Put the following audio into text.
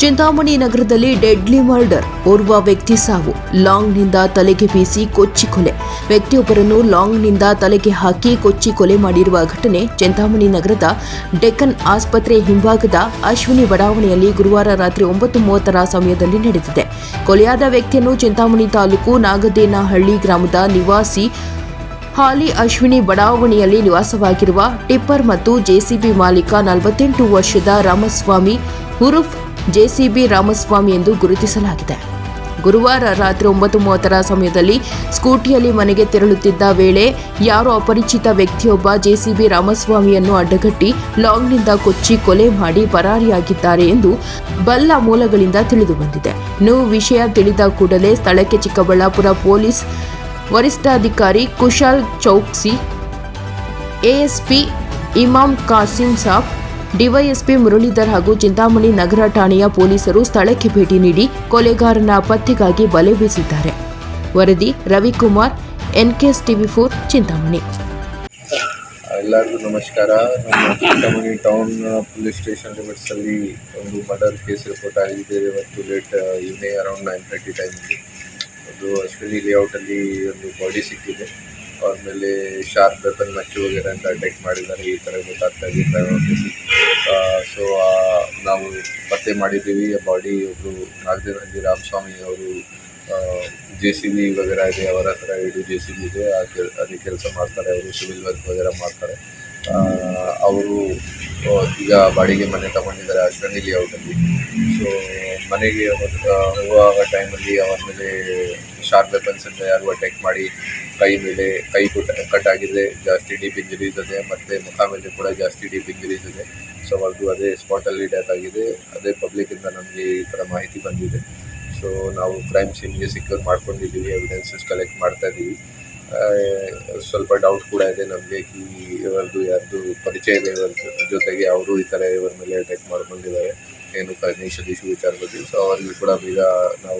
ಚಿಂತಾಮಣಿ ನಗರದಲ್ಲಿ deadly murder. ಓರ್ವ ವ್ಯಕ್ತಿ ಸಾವು. ಲಾಂಗ್ನಿಂದ ತಲೆಗೆ ಬೀಸಿ ಕೊಚ್ಚಿ ಕೊಲೆ. ವ್ಯಕ್ತಿಯೊಬ್ಬರನ್ನು ಲಾಂಗ್ನಿಂದ ತಲೆಗೆ ಹಾಕಿ ಕೊಚ್ಚಿ ಕೊಲೆ ಮಾಡಿರುವ ಘಟನೆ ಚಿಂತಾಮಣಿ ನಗರದ ಡೆಕ್ಕನ್ ಆಸ್ಪತ್ರೆ ಹಿಂಭಾಗದ ಅಶ್ವಿನಿ ಬಡಾವಣೆಯಲ್ಲಿ ಗುರುವಾರ ರಾತ್ರಿ ಒಂಬತ್ತು ಮೂವತ್ತರ ಸಮಯದಲ್ಲಿ ನಡೆದಿದೆ. ಕೊಲೆಯಾದ ವ್ಯಕ್ತಿಯನ್ನು ಚಿಂತಾಮಣಿ ತಾಲೂಕು ನಾಗದೇನಹಳ್ಳಿ ಗ್ರಾಮದ ನಿವಾಸಿ ಹಾಲಿ ಅಶ್ವಿನಿ ಬಡಾವಣೆಯಲ್ಲಿ ನಿವಾಸವಾಗಿರುವ ಟಿಪ್ಪರ್ ಮತ್ತು ಜೆಸಿಬಿ ಮಾಲೀಕ ನಲವತ್ತೆಂಟು ವರ್ಷದ ರಾಮಸ್ವಾಮಿ ಉರುಫ್ ಜೆಸಿಬಿ ರಾಮಸ್ವಾಮಿ ಎಂದು ಗುರುತಿಸಲಾಗಿದೆ. ಗುರುವಾರ ರಾತ್ರಿ ಒಂಬತ್ತು ಮೂವತ್ತರ ಸಮಯದಲ್ಲಿ ಸ್ಕೂಟಿಯಲ್ಲಿ ಮನೆಗೆ ತೆರಳುತ್ತಿದ್ದ ವೇಳೆ ಯಾರೋ ಅಪರಿಚಿತ ವ್ಯಕ್ತಿಯೊಬ್ಬ ಜೆಸಿಬಿ ರಾಮಸ್ವಾಮಿಯನ್ನು ಅಡ್ಡಗಟ್ಟಿ ಲಾಂಗ್ನಿಂದ ಕೊಚ್ಚಿ ಕೊಲೆ ಮಾಡಿ ಪರಾರಿಯಾಗಿದ್ದಾರೆ ಎಂದು ಬಲ್ಲ ಮೂಲಗಳಿಂದ ತಿಳಿದುಬಂದಿದೆ ನೋವು ವಿಷಯ ತಿಳಿದ ಕೂಡಲೇ ಸ್ಥಳಕ್ಕೆ ಚಿಕ್ಕಬಳ್ಳಾಪುರ ಪೊಲೀಸ್ ವರಿಷ್ಠಾಧಿಕಾರಿ ಕುಶಾಲ್ ಚೌಕ್ಸಿ, ಎಎಸ್ಪಿ ಇಮಾಮ್ ಕಾಸಿಂ ಸಾಬ್ ಡಿವೈಎಸ್ಪಿ ಮುರಳೀಧರ್ ಹಾಗೂ ಚಿಂತಾಮಣಿ ನಗರ ಠಾಣೆಯ ಪೊಲೀಸರು ಸ್ಥಳಕ್ಕೆ ಭೇಟಿ ನೀಡಿ ಕೊಲೆಗಾರನ ಪತ್ತೆಗಾಗಿ ಬಲೆ ಬೀಸಿದ್ದಾರೆ. ವರದಿ Ravikumar NKS TV four, Chintamani. ಎಲ್ಲರಿಗೂ ನಮಸ್ಕಾರ. ನಮ್ಮ ಚಿಂತಾಮಣಿ ಟೌನ್ ಪೊಲೀಸ್ ಸ್ಟೇಷನ್ ಲಿಮಿಟ್ಸಲ್ಲಿ ಒಂದು ಮರ್ಡರ್ ಕೇಸ್ ರಿಪೋರ್ಟ್ ಆಗಿದೆ. ಇವತ್ತು late evening around nine thirty ಟೈಮಲ್ಲಿ ಅದು ಅಶ್ವಿನಿ ಲೇಔಟಲ್ಲಿ ಒಂದು ಬಾಡಿ ಸಿಕ್ಕಿದೆ. ಆಮೇಲೆ ಶಾರ್ಪ್ ವೆಪನ್ ಮಚ್ಚಿ ವಗೇರೆ ಅಂತ ಅಟ್ಯಾಕ್ ಮಾಡಿದ್ದಾರೆ, ಈ ಥರ ಗೊತ್ತಾಗ್ತಾ ಇದೆ ಸೊ ನಾವು ಪತ್ತೆ ಮಾಡಿದ್ದೀವಿ ಬಾಡಿ ಒಬ್ಬರು ನಾಗದೇನಹಳ್ಳಿ ರಾಮಸ್ವಾಮಿ ಅವರು ಜೆ ಸಿ ಬಿ ವಗೇರ ಇದೆ, ಅವರ ಹತ್ರ ಇಡೀ ಜೆ ಸಿ ಬಿ ಇದೆ, ಆ ಅಲ್ಲಿ ಕೆಲಸ ಮಾಡ್ತಾರೆ, ಅವರು ಸಿವಿಲ್ ವರ್ಕ್ ವಗೇರ ಮಾಡ್ತಾರೆ. ಅವರು ಈಗ ಬಾಡಿಗೆ ಮನೆ ತಗೊಂಡಿದ್ದಾರೆ ಅಷ್ಟೊಂದಿಲ್ಲಿ ಲೇಔಟಲ್ಲಿ ಸೊ ಮನೆಗೆ ಹೋಗುವಾಗ ಟೈಮಲ್ಲಿ ಅವರ ಮೇಲೆ ಶಾರ್ಪ್ ವೆಪನ್ಸಿಂದ ಯಾರು ಅಟ್ಯಾಕ್ ಮಾಡಿ, ಕೈ ಮೇಲೆ, ಕೈ ಕುಟ್ ಕಟ್ ಆಗಿದೆ, ಜಾಸ್ತಿ ಡೀಪ್ ಇಂಜರೀಸ್ ಇದೆ ಮತ್ತು ಮುಖ ಮೇಲೆ ಕೂಡ ಜಾಸ್ತಿ ಡೀಪ್ ಇಂಜರೀಸ್ ಇದೆ ಸೊ ಅವ್ರದ್ದು ಅದೇ ಸ್ಪಾಟಲ್ಲಿ ಡೆತ್ ಆಗಿದೆ. ಅದೇ ಪಬ್ಲಿಕ್ಕಿಂದ ನಮಗೆ ಈ ಥರ ಮಾಹಿತಿ ಬಂದಿದೆ. ಸೊ ನಾವು ಕ್ರೈಮ್ ಸೀನ್ಗೆ ಸಿಕ್ಯೂರ್ ಮಾಡ್ಕೊಂಡಿದ್ದೀವಿ ಎವಿಡೆನ್ಸಸ್ ಕಲೆಕ್ಟ್ ಮಾಡ್ತಾ ಇದ್ದೀವಿ ಸ್ವಲ್ಪ ಡೌಟ್ ಕೂಡ ಇದೆ ನಮಗೆ ಈ ಇವರದ್ದು ಯಾರ್ದು ಪರಿಚಯ ಇದೆ ಇವರ ಜೊತೆಗೆ ಅವರು ಈ ಥರ ಇವರ ಮೇಲೆ ಅಟ್ಯಾಕ್ ಮಾಡ್ಕೊಂಡಿದ್ದಾರೆ. ಏನು ಫೈನಾನ್ಷಿಯಲ್ ಇಶ್ಯೂ ವಿಚಾರ ಬಗ್ಗೆ ಸೊ ಅವರಿಗೆ ಕೂಡ ಬೇಗ ನಾವು